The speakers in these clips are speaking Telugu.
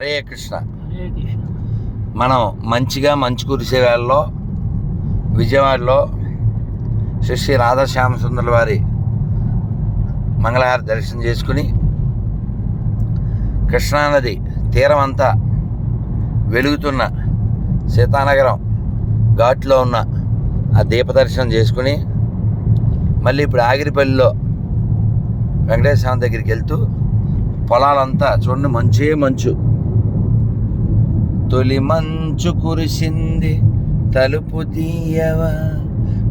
హరే కృష్ణ. మనం మంచిగా మంచు కురిసే వేళలో విజయవాడలో శ్రీ శ్రీ రాధాశ్యామ సుందరుల వారి మంగళహార దర్శనం చేసుకుని కృష్ణానది తీరం అంతా వెలుగుతున్న సీతానగరం ఘాట్లో ఉన్న ఆ దీప దర్శనం చేసుకుని మళ్ళీ ఇప్పుడు ఆగిరిపల్లిలో వెంకటేశ్వర దగ్గరికి వెళ్తూ పొలాలంతా చూడండి మంచే మంచు. తొలి మంచు కురిసింది తలుపు తీయవా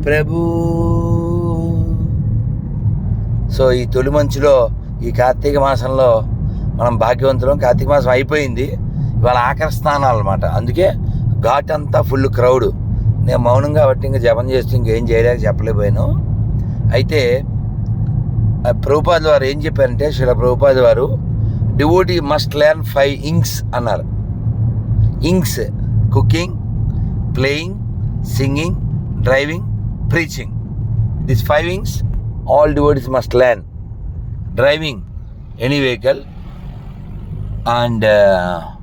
ప్రభు? సో ఈ తొలి మంచులో ఈ కార్తీక మాసంలో మనం భాగ్యవంతులం. కార్తీక మాసం అయిపోయింది. ఇవాళ ఆఖరి స్థానాలు అనమాట అందుకే ఘాట్ అంతా ఫుల్ క్రౌడ్. నేను మౌనంగా కాబట్టి ఇంకా జపం చేస్తూ ఇంకేం చేయలేక చెప్పలేకపోయాను. అయితే ఆ ప్రభుపాద్ వారు ఏం చెప్పారంటే శిల ప్రభుపాద్ వారు devotee must learn five ings అన్నారు. Ings cooking playing singing driving preaching this five ings all devotees must learn driving any vehicle and uh,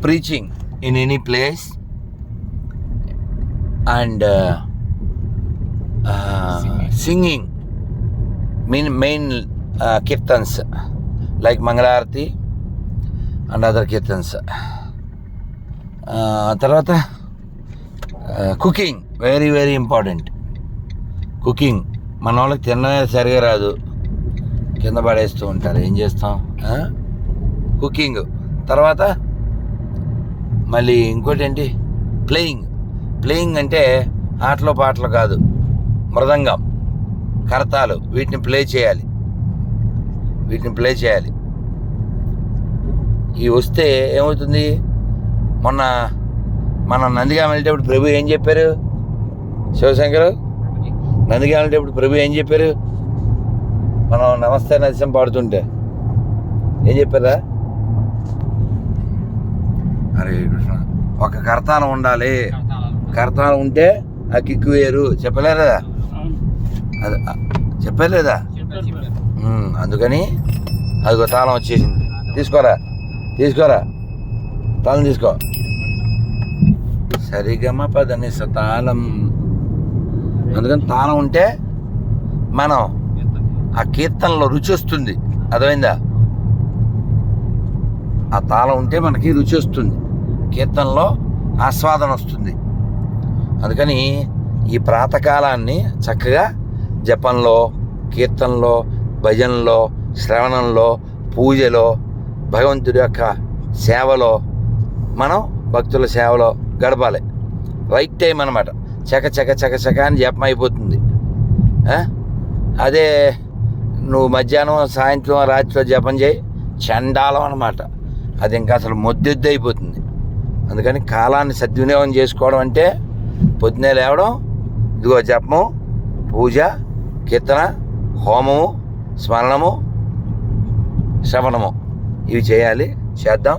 preaching in any place. And uh, uh, singing. main, main kirtans like Mangalarti and other kirtans. తర్వాత cooking very very important cooking మన వాళ్ళకి తిననే సరిగా రాదు. కింద పడేస్తూ ఉంటారు. ఏం చేస్తాం? కుకింగ్ తర్వాత మళ్ళీ ఇంకోటి ఏంటి ప్లేయింగ్ ప్లేయింగ్ అంటే ఆటలు పాటలు కాదు. మృదంగం కరతాలు వీటిని ప్లే చేయాలి. వీటిని ప్లే చేయాలి. ఇవి వస్తే ఏమవుతుంది? మొన్న మనం నందిగామ వెళ్ళేటప్పుడు ప్రభు ఏం చెప్పారు? శివశంకర్? నందిగా వెళ్ళేటప్పుడు ప్రభు ఏం చెప్పారు? మనం నమస్తే నరసింహ పాడుతుంటే. ఏం చెప్పారా? హరే కృష్ణ. ఒక కర్తానం ఉండాలి. కర్తానం ఉంటే ఆ కిక్కు వేరు. చెప్పలేదా? అది చెప్పలేదా? చెప్పారు అందుకని అదిగో తాళం వచ్చేసింది. తీసుకోరా? తీసుకోరా? తాళం తీసుకో. సరిగమ పదని తాళం అందుకని తాళం ఉంటే మనం ఆ కీర్తనలో రుచి వస్తుంది. అర్థమైందా? ఆ తాళం ఉంటే మనకి రుచి వస్తుంది. కీర్తనలో ఆస్వాదన వస్తుంది. అందుకని ఈ ప్రాతకాలాన్ని చక్కగా జపంలో కీర్తనలో భజనలో శ్రవణంలో పూజలో భగవంతుడి యొక్క సేవలో మనం భక్తుల సేవలో గడపాలి. రైట్ టైం అనమాట చక చక చక చక అని జపం అయిపోతుంది. అదే నువ్వు మధ్యాహ్నం సాయంత్రం రాత్రిలో జపం చేయి చండాలం అనమాట అది ఇంకా అసలు మొద్దెద్దు అయిపోతుంది. అందుకని కాలాన్ని సద్వినియోగం చేసుకోవడం అంటే పొద్దునే లేవడం ఇదిగో జపము పూజ కీర్తన హోమము స్మరణము శ్రవణము. ఇవి చేయాలి చేద్దాం.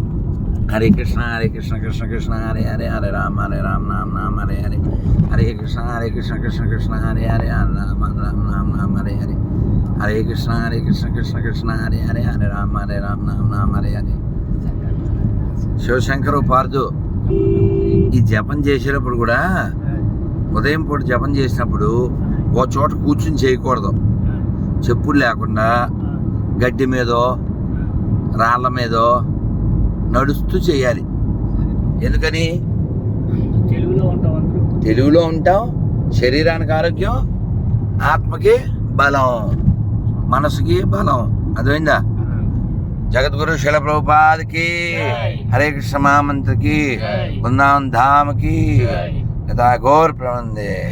హరే కృష్ణ హరే కృష్ణ కృష్ణ కృష్ణ హరే హరే హరే రామ హరే రామ రామ రామ హరే హరే హరే కృష్ణ హరే కృష్ణ కృష్ణ కృష్ణ హరే హరే హరే రామ రామ రామ రామ హరే హరే హరే కృష్ణ హరే కృష్ణ కృష్ణ కృష్ణ హరే హరే హరే రామ హరే రామ రామ రామ హరే హరే శివశంకరు పార్దు ఈ జపం చేసేటప్పుడు కూడా ఉదయం పూట జపం చేసినప్పుడు ఓ చోట కూర్చుని చేయకూడదు. చెప్పులు లేకుండా గడ్డి మీదో రాళ్ళ మీదో నడుస్తూ చేయాలి. ఎందుకని? తెలుగులో ఉంటాం అందరూ. తెలుగులో ఉంటాం శరీరానికి ఆరోగ్యం ఆత్మకి బలం మనసుకి బలం. అర్థమైందా? జగద్గురు శిల ప్రభుపాదకి. హరే కృష్ణ మహామంత్రకి. బృందావన్ ధామకి గౌర్ ప్రబందే